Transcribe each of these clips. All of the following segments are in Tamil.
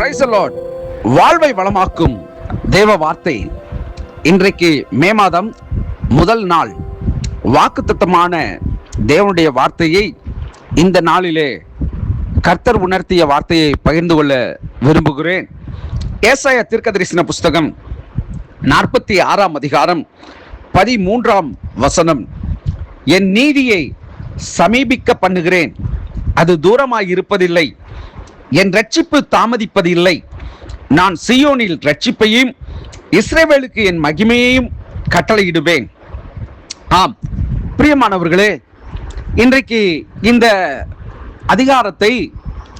பிரைஸ் லார்ட் வாழ்வை வளமாக்கும் தேவ வார்த்தை. இன்றைக்கு மே மாதம் முதல் நாள். வாக்குத்தத்தமான தேவனுடைய வார்த்தையை இந்த நாளிலே கர்த்தர் உணர்த்திய வார்த்தையை பகிர்ந்து கொள்ள விரும்புகிறேன். ஏசாய தீர்க்கதரிசன புஸ்தகம் நாற்பத்தி ஆறாம் அதிகாரம் பதிமூன்றாம் வசனம். என் நீதியை சமீபிக்க பண்ணுகிறேன். அது தூரமாய் இருப்பதில்லை என் ரட்சிப்பு தாமதிப்பதில்லை. நான் சியோனில் ரட்சிப்பையும் இஸ்ரேவேலுக்கு என் மகிமையையும் கட்டளையிடுவேன். ஆம். பிரியமானவர்களே இன்றைக்கு இந்த அதிகாரத்தை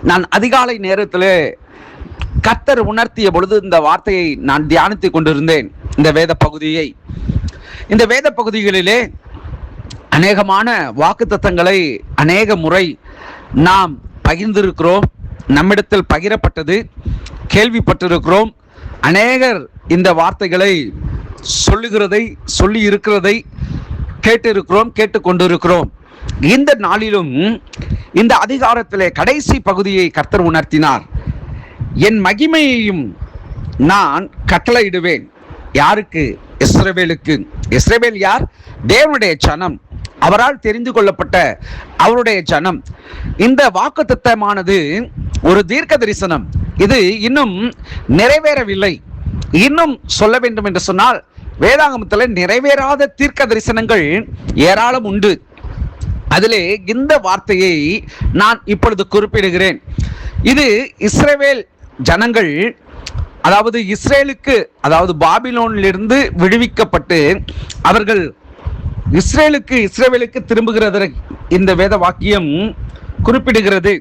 நான் அதிகாலை நேரத்தில் கத்தர் உணர்த்திய பொழுது இந்த வார்த்தையை நான் தியானித்துக் கொண்டிருந்தேன். இந்த வேத பகுதியை. இந்த வேத பகுதிகளிலே அநேகமான வாக்குத்தத்தங்களை அநேக முறை நாம் பகிர்ந்திருக்கிறோம். நம்மிடத்தில் பகிரப்பட்டது கேள்விப்பட்டிருக்கிறோம். அநேகர் இந்த வார்த்தைகளை சொல்லுகிறதை சொல்லி இருக்கிறதை கேட்டிருக்கிறோம் கேட்டுக்கொண்டிருக்கிறோம். இந்த நாளிலும் இந்த அதிகாரத்திலே கடைசி பகுதியை கர்த்தர் உணர்த்தினார். என் மகிமையையும் நான் கட்டளையிடுவேன். யாருக்கு? இஸ்ரவேலுக்கு. இஸ்ரவேல் யார்? தேவனுடைய சனம் அவரால் தெரிந்து கொள்ளப்பட்ட அவருடைய ஜனம். இந்த வாக்குத்தத்தமானது ஒரு தீர்க்க தரிசனம் இது இன்னும் நிறைவேறவில்லை. இன்னும் சொல்ல வேண்டும் என்று சொன்னால் வேதாகமத்தில் நிறைவேறாத தீர்க்க தரிசனங்கள் ஏராளம் உண்டு. அதிலே இந்த வார்த்தையை நான் இப்பொழுது குறிப்பிடுகிறேன். இது இஸ்ரேவேல் ஜனங்கள் அதாவது இஸ்ரேலுக்கு அதாவது பாபிலோனிலிருந்து விடுவிக்கப்பட்டு அவர்கள் இஸ்ரேலுக்கு இஸ்ரேவேலுக்கு திரும்புகிறது இந்த வேத வாக்கியம் குறிப்பிடுகிறது.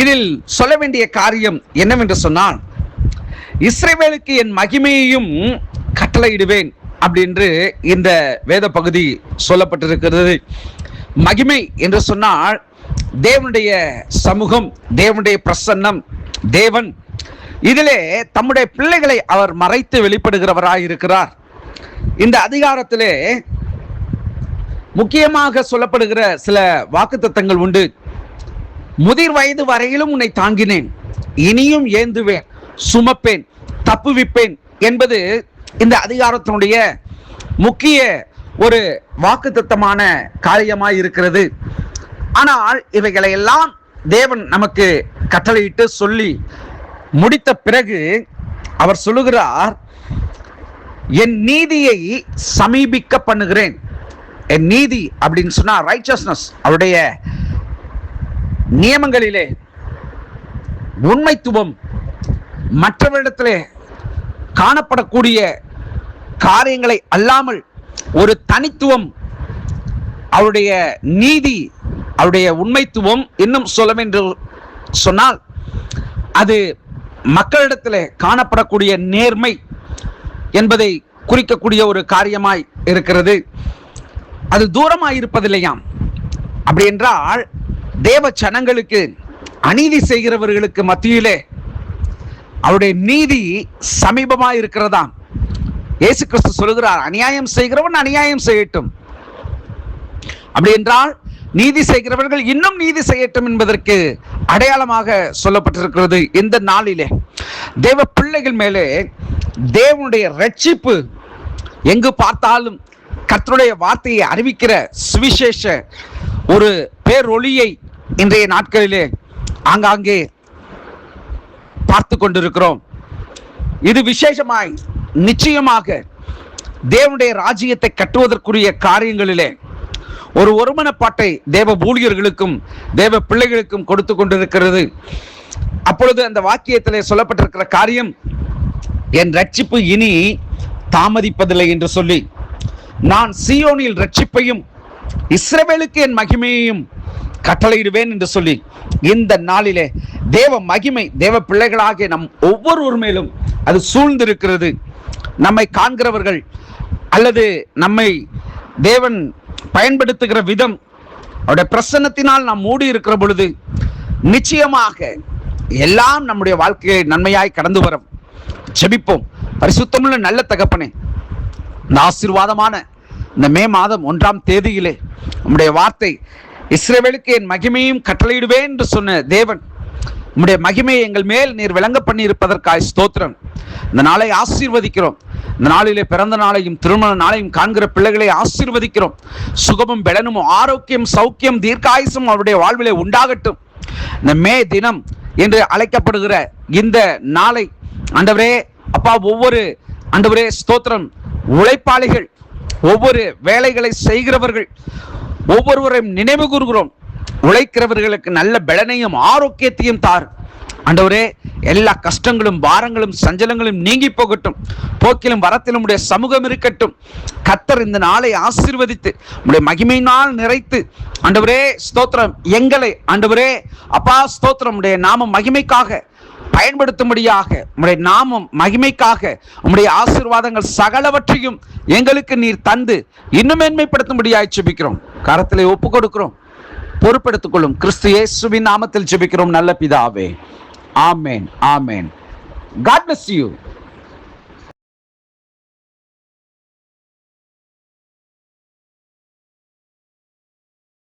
இதில் சொல்ல வேண்டிய காரியம் என்னவென்று சொன்னால் இஸ்ரேவேலுக்கு என் மகிமையையும் கட்டளையிடுவேன் அப்படின்று இந்த வேத பகுதி சொல்லப்பட்டிருக்கிறது. மகிமை என்று சொன்னால் தேவனுடைய சமூகம் தேவனுடைய பிரசன்னம் தேவன். இதிலே தம்முடைய பிள்ளைகளை அவர் மறைத்து வெளிப்படுகிறவராய் இருக்கிறார் இந்த அதிகாரத்திலே முக்கியமாக சொல்லப்படுகிற சில வாக்குத்தத்தங்கள் உண்டு. முதிர் வயது வரையிலும் உன்னை தாங்கினேன். இனியும் ஏந்துவேன் சுமப்பேன் தப்புவிப்பேன் என்பது இந்த அதிகாரத்தினுடைய முக்கிய ஒரு வாக்குத்தத்தமான காரியமாய் இருக்கிறது ஆனால் இவைகளை எல்லாம் தேவன் நமக்கு கட்டளையிட்டு சொல்லி முடித்த பிறகு அவர் சொல்லுகிறார் என் நீதியை சமீபிக்க பண்ணுகிறேன். நீதி அப்படின்னு சொன்னா ரைச்சஸ்னஸ் அவருடைய நியமங்களிலே உண்மைத்துவம் மற்றவரிடத்திலே காணப்படக்கூடிய காரியங்களை அல்லாமல் ஒரு தனித்துவம் அவருடைய நீதி அவருடைய உண்மைத்துவம் இன்னும் சொல்ல என்று சொன்னால் அது மக்களிடத்தில் காணப்படக்கூடிய நேர்மை என்பதை குறிக்கக்கூடிய ஒரு காரியமாய் இருக்கிறது. அது தூரமாய் இருப்பதில்லையாம் அப்படி என்றால் தேவ ஜனங்களுக்கு அநீதி செய்கிறவர்களுக்கு மத்தியிலே அவருடைய நீதி சமீபமா இருக்கிறதாம் இயேசு கிறிஸ்து சொல்லுகிறார் அநியாயம் செய்கிறவன் அநியாயம் செய்யட்டும். அப்படி என்றால் நீதி செய்கிறவர்கள் இன்னும் நீதி செய்யட்டும் என்பதற்கு அடையாளமாக சொல்லப்பட்டிருக்கிறது இந்த நாளிலே. தேவ பிள்ளைகள் மேலே தேவனுடைய ரட்சிப்பு எங்கு பார்த்தாலும் கத்தருடைய வார்த்தையை அறிவிக்கிற சுவிசேஷ ஒரு பேரொளியை இன்றைய நாட்களிலே ஆங்காங்கே பார்த்து கொண்டிருக்கிறோம். இது விசேஷமாய் நிச்சயமாக தேவனுடைய ராஜ்யத்தை கட்டுவதற்குரிய காரியங்களிலே ஒரு ஒருமனப்பாட்டை தேவ ஊழியர்களுக்கும் தேவ பிள்ளைகளுக்கும் கொடுத்து கொண்டிருக்கிறது. அப்பொழுது அந்த வாக்கியத்திலே சொல்லப்பட்டிருக்கிற காரியம் என் ரட்சிப்பு இனி தாமதிப்பதில்லை என்று சொல்லி. நான் சியோனில் ரட்சிப்பையும் இஸ்ரவேலுக்கு என் மகிமையையும் கட்டளையிடுவேன் என்று சொல்லி இந்த நாளிலே தேவ மகிமை தேவ பிள்ளைகளாகிய நம் ஒவ்வொருவர் மேலும் அது சூழ்ந்திருக்கிறது. நம்மை காண்கிறவர்கள் அல்லது நம்மை தேவன் பயன்படுத்துகிற விதம் அவருடைய பிரசன்னத்தினால் நாம் மூடி இருக்கிற பொழுது நிச்சயமாக எல்லாம் நம்முடைய வாழ்க்கையை நன்மையாய் கடந்து வரும். ஜெபிப்போம். பரிசுத்தமுள்ள நல்ல தகப்பனே இந்த ஆசீர்வாதமான இந்த மே மாதம் ஒன்றாம் தேதியிலே நம்முடைய வார்த்தை இஸ்ரேவேலுக்கு என் மகிமையும் கட்டளையிடுவேன் என்று சொன்ன தேவன் உம்முடைய மகிமையை எங்கள் மேல் நீர் விளங்க பண்ணி இருப்பதற்காய் ஸ்தோத்திரம். இந்த நாளை ஆசீர்வதிக்கிறோம். இந்த நாளிலே பிறந்த நாளையும் திருமண நாளையும் காண்கிற பிள்ளைகளை ஆசீர்வதிக்கிறோம். சுகமும் பெலனும் ஆரோக்கியம் சௌக்கியம் தீர்க்காயுசும் அவருடைய வாழ்விலே உண்டாகட்டும். இந்த மே தினம் என்று அழைக்கப்படுகிற இந்த நாளை ஆண்டவரே அப்பா ஒவ்வொரு ஆண்டவரே ஸ்தோத்திரம். உழைப்பாளிகள் ஒவ்வொரு வேலைகளை செய்கிறவர்கள் ஒவ்வொருவரையும் நினைவு கூறுகிறோம். உழைக்கிறவர்களுக்கு நல்ல பலனையும் ஆரோக்கியத்தையும் தார். ஆண்டவரே எல்லா கஷ்டங்களும் பாரங்களும் சஞ்சலங்களும் நீங்கி போகட்டும். போக்கிலும் வரத்திலும் உடைய சமூகம் இருக்கட்டும். கத்தர் இந்த நாளை ஆசீர்வதித்து உடைய மகிமையினால் நிறைத்து. ஆண்டவரே ஸ்தோத்திரம். எங்களை ஆண்டவரே அப்பா ஸ்தோத்திரம். உடைய நாம மகிமைக்காக பயன்படுத்தும்படியாக உம்முடைய நாமம் மகிமைக்காக உம்முடைய ஆசீர்வாதங்கள் சகலவற்றையும் எங்களுக்கு நீர் தந்து இன்னும் மேன்மைப்படுத்தும்படியாக ஜெபிக்கிறோம். கரத்திலே ஒப்பு கொடுக்கிறோம். பொறுப்பெடுத்துக் கொள்ளும். கிறிஸ்து இயேசுவின் நாமத்தில் ஜெபிக்கிறோம். நல்ல பிதாவே. ஆமேன். ஆமேன். God bless you